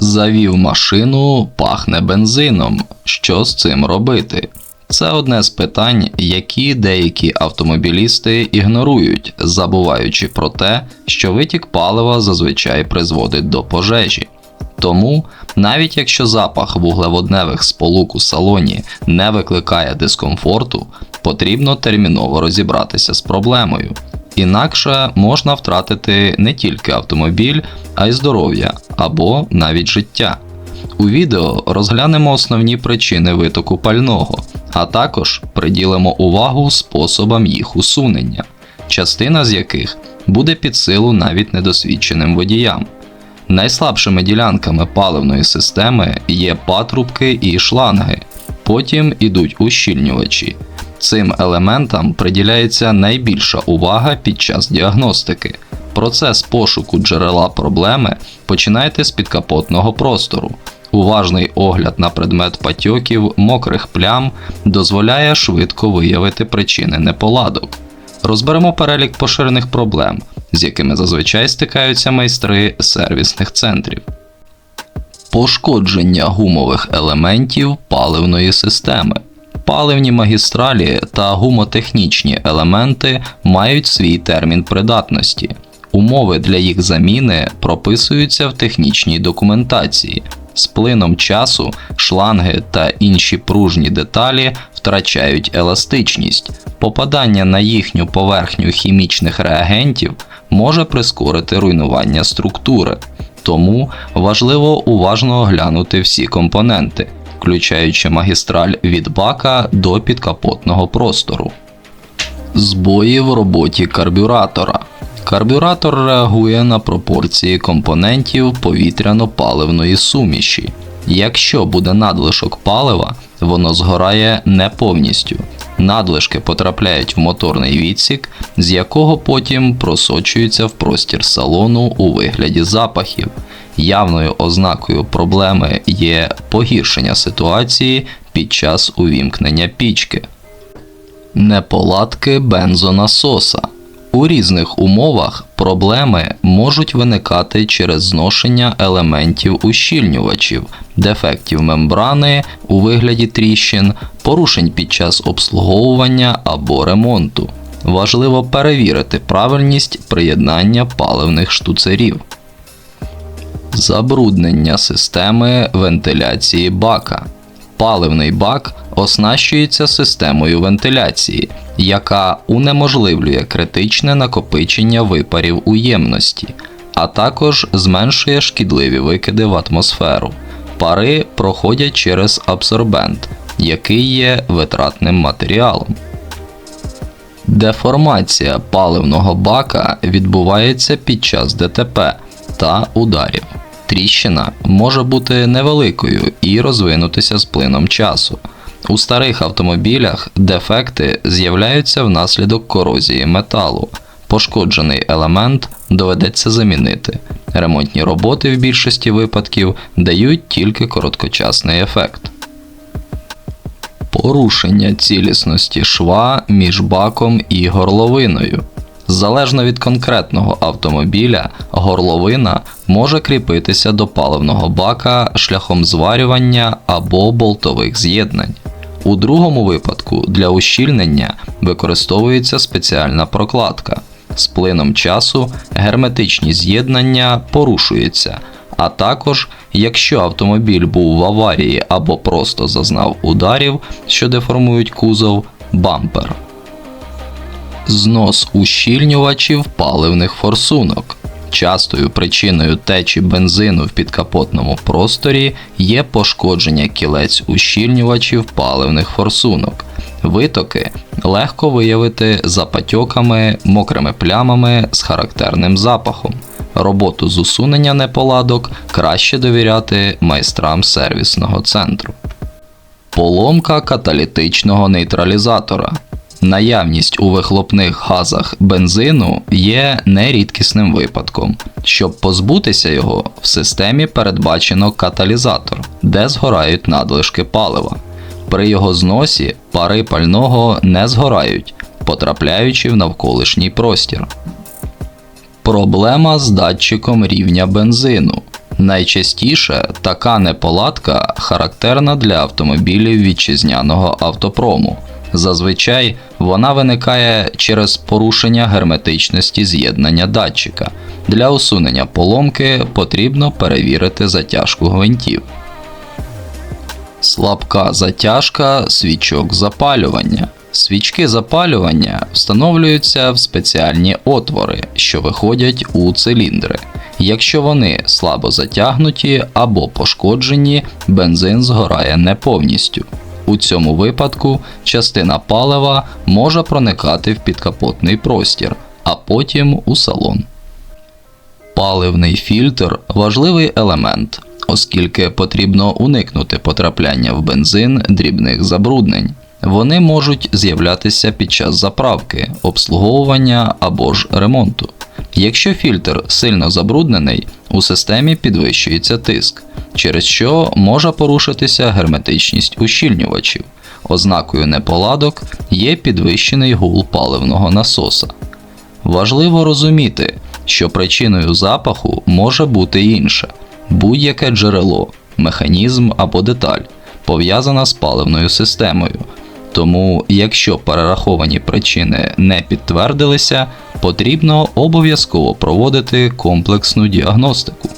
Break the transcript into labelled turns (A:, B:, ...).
A: Завів машину, пахне бензином. Що з цим робити? Це одне з питань, які деякі автомобілісти ігнорують, забуваючи про те, що витік палива зазвичай призводить до пожежі. Тому, навіть якщо запах вуглеводневих сполук у салоні не викликає дискомфорту, потрібно терміново розібратися з проблемою. Інакше можна втратити не тільки автомобіль, а й здоров'я або навіть життя. У відео розглянемо основні причини витоку пального, а також приділимо увагу способам їх усунення, частина з яких буде під силу навіть недосвідченим водіям. Найслабшими ділянками паливної системи є патрубки і шланги, потім ідуть ущільнювачі. Цим елементам приділяється найбільша увага під час діагностики. Процес пошуку джерела проблеми починайте з підкапотного простору. Уважний огляд на предмет патьоків, мокрих плям дозволяє швидко виявити причини неполадок. Розберемо перелік поширених проблем, з якими зазвичай стикаються майстри сервісних центрів. Пошкодження гумових елементів паливної системи. Паливні магістралі та гумотехнічні елементи мають свій термін придатності. Умови для їх заміни прописуються в технічній документації. З плином часу шланги та інші пружні деталі втрачають еластичність. Попадання на їхню поверхню хімічних реагентів може прискорити руйнування структури. Тому важливо уважно оглянути всі компоненти, включаючи магістраль від бака до підкапотного простору. Збої в роботі карбюратора. Карбюратор реагує на пропорції компонентів повітряно-паливної суміші. Якщо буде надлишок палива, воно згорає не повністю. Надлишки потрапляють в моторний відсік, з якого потім просочуються в простір салону у вигляді запахів. Явною ознакою проблеми є погіршення ситуації під час увімкнення пічки. Неполадки бензонасоса. У різних умовах проблеми можуть виникати через зношення елементів ущільнювачів, дефектів мембрани у вигляді тріщин, порушень під час обслуговування або ремонту. Важливо перевірити правильність приєднання паливних штуцерів. Забруднення системи вентиляції бака. Паливний бак оснащується системою вентиляції, яка унеможливлює критичне накопичення випарів у ємності, а також зменшує шкідливі викиди в атмосферу. Пари проходять через абсорбент, який є витратним матеріалом. Деформація паливного бака відбувається під час ДТП та ударів. Тріщина може бути невеликою і розвинутися з плином часу. У старих автомобілях дефекти з'являються внаслідок корозії металу. Пошкоджений елемент доведеться замінити. Ремонтні роботи в більшості випадків дають тільки короткочасний ефект. Порушення цілісності шва між баком і горловиною. Залежно від конкретного автомобіля, горловина може кріпитися до паливного бака шляхом зварювання або болтових з'єднань. У другому випадку для ущільнення використовується спеціальна прокладка. З плином часу герметичні з'єднання порушуються, а також, якщо автомобіль був в аварії або просто зазнав ударів, що деформують кузов, бампер. Знос ущільнювачів паливних форсунок. Частою причиною течі бензину в підкапотному просторі є пошкодження кілець ущільнювачів паливних форсунок. Витоки легко виявити за патьоками, мокрими плямами з характерним запахом. Роботу з усунення неполадок краще довіряти майстрам сервісного центру. Поломка каталітичного нейтралізатора. Наявність у вихлопних газах бензину є нерідкісним випадком. Щоб позбутися його, в системі передбачено каталізатор, де згорають надлишки палива. При його зносі пари пального не згорають, потрапляючи в навколишній простір. Проблема з датчиком рівня бензину. Найчастіше така неполадка характерна для автомобілів вітчизняного автопрому. Зазвичай вона виникає через порушення герметичності з'єднання датчика. Для усунення поломки потрібно перевірити затяжку гвинтів. Слабка затяжка свічок запалювання. Свічки запалювання встановлюються в спеціальні отвори, що виходять у циліндри. Якщо вони слабо затягнуті або пошкоджені, бензин згорає не повністю. У цьому випадку частина палива може проникати в підкапотний простір, а потім у салон. Паливний фільтр важливий елемент, оскільки потрібно уникнути потрапляння в бензин дрібних забруднень. Вони можуть з'являтися під час заправки, обслуговування або ж ремонту. Якщо фільтр сильно забруднений, у системі підвищується тиск, через що може порушитися герметичність ущільнювачів. Ознакою неполадок є підвищений гул паливного насоса. Важливо розуміти, що причиною запаху може бути інше будь-яке джерело, механізм або деталь, пов'язана з паливною системою. Тому, якщо перераховані причини не підтвердилися, потрібно обов'язково проводити комплексну діагностику.